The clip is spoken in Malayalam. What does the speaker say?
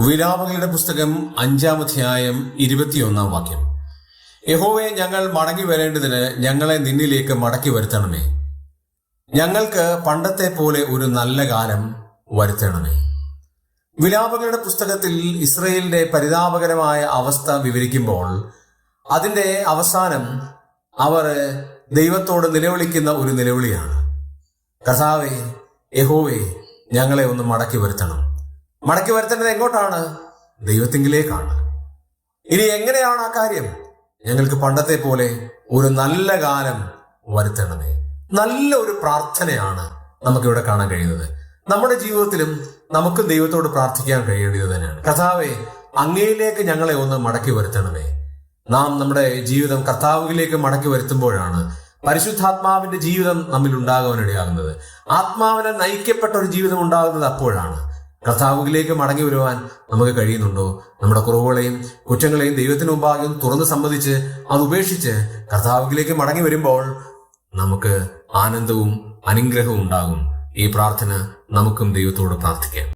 വിലാപങ്ങളുടെ പുസ്തകം അഞ്ചാമധ്യായം ഇരുപത്തിയൊന്നാം വാക്യം. യഹോവെ ഞങ്ങൾ മടങ്ങി വരേണ്ടതിന് ഞങ്ങളെ നിന്നിലേക്ക് മടക്കി വരുത്തണമേ. ഞങ്ങൾക്ക് പണ്ടത്തെ പോലെ ഒരു നല്ല കാലം വരുത്തണമേ. വിലാപങ്ങളുടെ പുസ്തകത്തിൽ ഇസ്രയേലിന്റെ പരിതാപകരമായ അവസ്ഥ വിവരിക്കുമ്പോൾ അതിന്റെ അവസാനം അവർ ദൈവത്തോട് നിലവിളിക്കുന്ന ഒരു നിലവിളിയാണ്. കർത്താവേ യഹോവേ ഞങ്ങളെ ഒന്ന് മടക്കി വരുത്തണം. മടക്കി വരുത്തേണ്ടത് എങ്ങോട്ടാണ്? ദൈവത്തിങ്കിലേക്കാണ് ഇനി എങ്ങനെയാണ് ആ കാര്യം? ഞങ്ങൾക്ക് പണ്ടത്തെ പോലെ ഒരു നല്ല കാലം വരുത്തണമേ നല്ല ഒരു പ്രാർത്ഥനയാണ് നമുക്കിവിടെ കാണാൻ കഴിയുന്നത്. നമ്മുടെ ജീവിതത്തിലും നമുക്ക് ദൈവത്തോട് പ്രാർത്ഥിക്കാൻ കഴിയേണ്ടത് തന്നെയാണ്. കർത്താവെ അങ്ങയിലേക്ക് ഞങ്ങളെ ഒന്ന് മടക്കി വരുത്തണമേ നാം നമ്മുടെ ജീവിതം കർത്താവിലേക്ക് മടക്കി വരുത്തുമ്പോഴാണ് പരിശുദ്ധാത്മാവിന്റെ ജീവിതം നമ്മിൽ ഉണ്ടാകാൻ ഇടയാകുന്നത് ആത്മാവിനെ നയിക്കപ്പെട്ട ഒരു ജീവിതം ഉണ്ടാകുന്നത് അപ്പോഴാണ്. കർത്താവിലേക്ക് മടങ്ങി വരുവാൻ നമുക്ക് കഴിയുന്നുണ്ടോ? നമ്മുടെ കുറവുകളെയും കുറ്റങ്ങളെയും ദൈവത്തിന് മുമ്പാകെ തുറന്ന് സമ്മതിച്ച് അത് ഉപേക്ഷിച്ച് കർത്താവിലേക്ക് മടങ്ങി വരുമ്പോൾ നമുക്ക് ആനന്ദവും അനുഗ്രഹവും ഉണ്ടാകും. ഈ പ്രാർത്ഥന നമുക്കും ദൈവത്തോട് പ്രാർത്ഥിക്കാം.